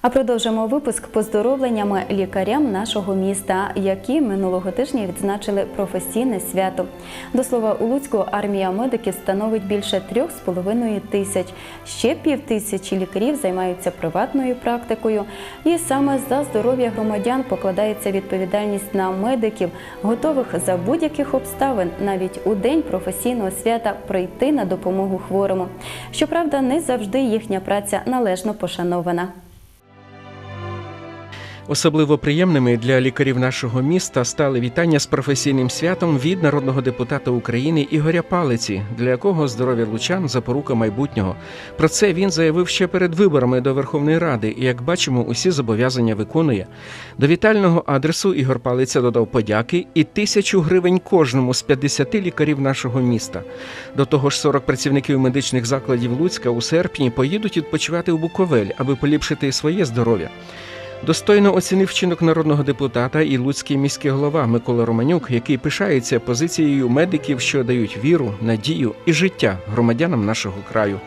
А продовжимо випуск поздоровленнями лікарям нашого міста, які минулого тижня відзначили професійне свято. До слова, у Луцьку армія медиків становить більше трьох з половиною тисяч. Ще пів тисячі лікарів займаються приватною практикою. І саме за здоров'я громадян покладається відповідальність на медиків, готових за будь-яких обставин навіть у день професійного свята прийти на допомогу хворому. Щоправда, не завжди їхня праця належно пошанована. Особливо приємними для лікарів нашого міста стали вітання з професійним святом від народного депутата України Ігоря Палиці, для якого здоров'я лучан запорука майбутнього. Про це він заявив ще перед виборами до Верховної Ради, і як бачимо, усі зобов'язання виконує. До вітального адресу Ігор Палиця додав подяки і тисячу гривень кожному з 50 лікарів нашого міста. До того ж, 40 працівників медичних закладів Луцька у серпні поїдуть відпочивати у Буковель, аби поліпшити своє здоров'я. Достойно оцінив вчинок народного депутата і луцький міський голова Микола Романюк, який пишається позицією медиків, що дають віру, надію і життя громадянам нашого краю.